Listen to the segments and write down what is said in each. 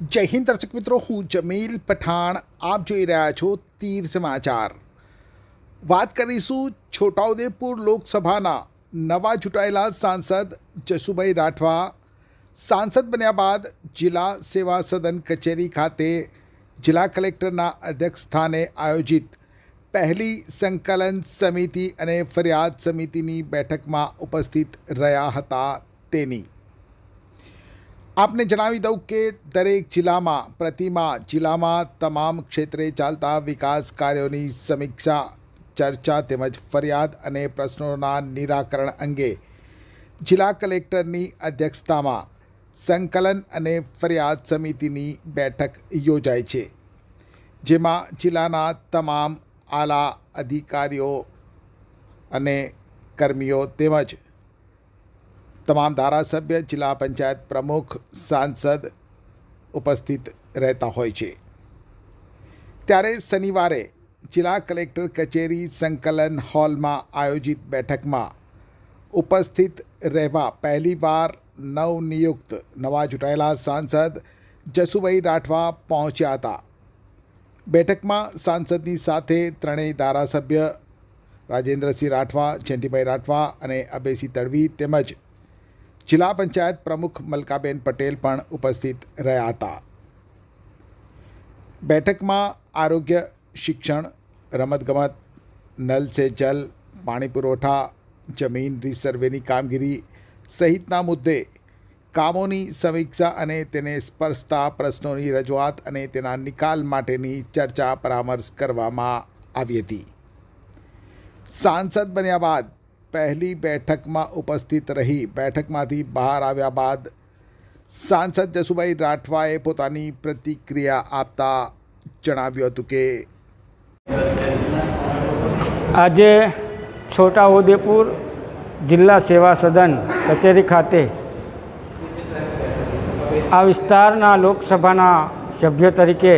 જય હિન્દ દર્શક મિત્રો, હું જમીલ પઠાણ. આપ જોઈ રહ્યા છો તીર સમાચાર. વાત કરીશું છોટાઉદેપુર લોકસભાના નવા ચૂંટાયેલા સાંસદ જસુભાઈ રાઠવા. સાંસદ બન્યા બાદ જિલ્લા સેવા સદન કચેરી ખાતે જિલ્લા કલેક્ટરના અધ્યક્ષ સ્થાને આયોજિત પહેલી સંકલન સમિતિ અને ફરિયાદ સમિતિની બેઠકમાં ઉપસ્થિત રહ્યા હતા તેની. આપને જણાવી દઉં કે દરેક જિલ્લામાં, પ્રતિમા જિલ્લામાં તમામ ક્ષેત્રે ચાલતા વિકાસ કાર્યોની સમીક્ષા, ચર્ચા તેમજ ફરિયાદ અને પ્રશ્નોના નિરાકરણ અંગે જિલ્લા કલેક્ટરની અધ્યક્ષતામાં સંકલન અને ફરિયાદ સમિતિની બેઠક યોજાય છે, જેમાં જિલ્લાના તમામ આલા અધિકારીઓ અને કર્મીઓ તેમજ તમામ ધારાસભ્ય, જિલ્લા પંચાયત પ્રમુખ, સાંસદ ઉપસ્થિત રહેતા હોય છે. ત્યારે શનિવારે જિલ્લા કલેક્ટર કચેરી સંકલન હોલમાં આયોજિત બેઠકમાં ઉપસ્થિત રહેવા પહેલીવાર નવનિયુક્ત, નવા ચૂંટાયેલા સાંસદ જસુભાઈ રાઠવા પહોંચ્યા હતા. બેઠકમાં સાંસદની સાથે ત્રણેય ધારાસભ્ય રાજેન્દ્રસિંહ રાઠવા, જયંતિભાઈ રાઠવા અને અભયસિંહ તડવી તેમજ જિલ્લા પંચાયત પ્રમુખ મલકાબેન પટેલ પણ ઉપસ્થિત રહ્યા હતા. બેઠકમાં આરોગ્ય, શિક્ષણ, રમતગમત, નલ સે જલ, પાણી પુરવઠા, જમીન રિસર્વેની કામગીરી સહિતના મુદ્દે કામોની સમીક્ષા અને તેને સ્પર્શતા પ્રશ્નોની રજૂઆત અને તેના નિકાલ માટેની ચર્ચા પરામર્શ કરવામાં આવી હતી. સાંસદ બન્યા બાદ પહેલી બેઠકમાં ઉપસ્થિત રહી. બેઠકમાંથી બહાર આવ્યા બાદ સાંસદ જસુભાઈ રાઠવાએ પોતાની પ્રતિક્રિયા આપતા જણાવ્યું હતું કે આજે છોટાઉદેપુર જિલ્લા સેવા સદન કચેરી ખાતે આ વિસ્તારના લોકસભાના સભ્ય તરીકે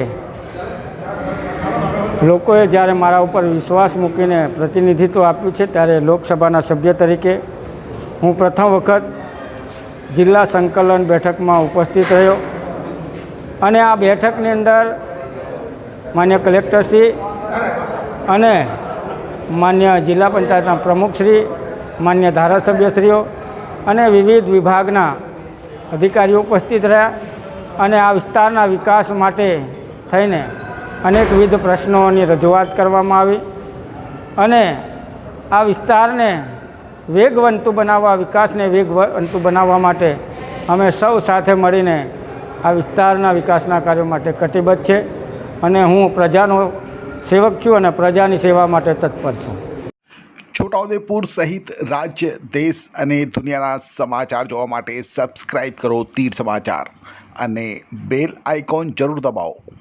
લોકોએ જ્યારે મારા ઉપર વિશ્વાસ મૂકીને પ્રતિનિધિત્વ આપ્યું છે ત્યારે લોકસભાના સભ્ય તરીકે હું પ્રથમ વખત જિલ્લા સંકલન બેઠકમાં ઉપસ્થિત રહ્યો અને આ બેઠકની અંદર માન્ય કલેક્ટરશ્રી અને માન્ય જિલ્લા પંચાયતના પ્રમુખશ્રી માન્ય ધારાસભ્યશ્રીઓ અને વિવિધ વિભાગના અધિકારીઓ ઉપસ્થિત રહ્યા અને આ વિસ્તારના વિકાસ માટે થઈને અનેકવિધ પ્રશ્નોની રજૂઆત કરવામાં આવી અને આ વિસ્તારને વેગવંતુ બનાવવા, વિકાસને વેગવંતુ બનાવવા માટે અમે સૌ સાથે મળીને આ વિસ્તારના વિકાસના કાર્યો માટે કટિબદ્ધ છે અને હું પ્રજાનો સેવક છું અને પ્રજાની સેવા માટે તત્પર છું. છોટાઉદેપુર સહિત રાજ્ય, દેશ અને દુનિયાના સમાચાર જોવા માટે સબસ્ક્રાઈબ કરો તીર સમાચાર અને બેલ આઇકોન જરૂર દબાવો.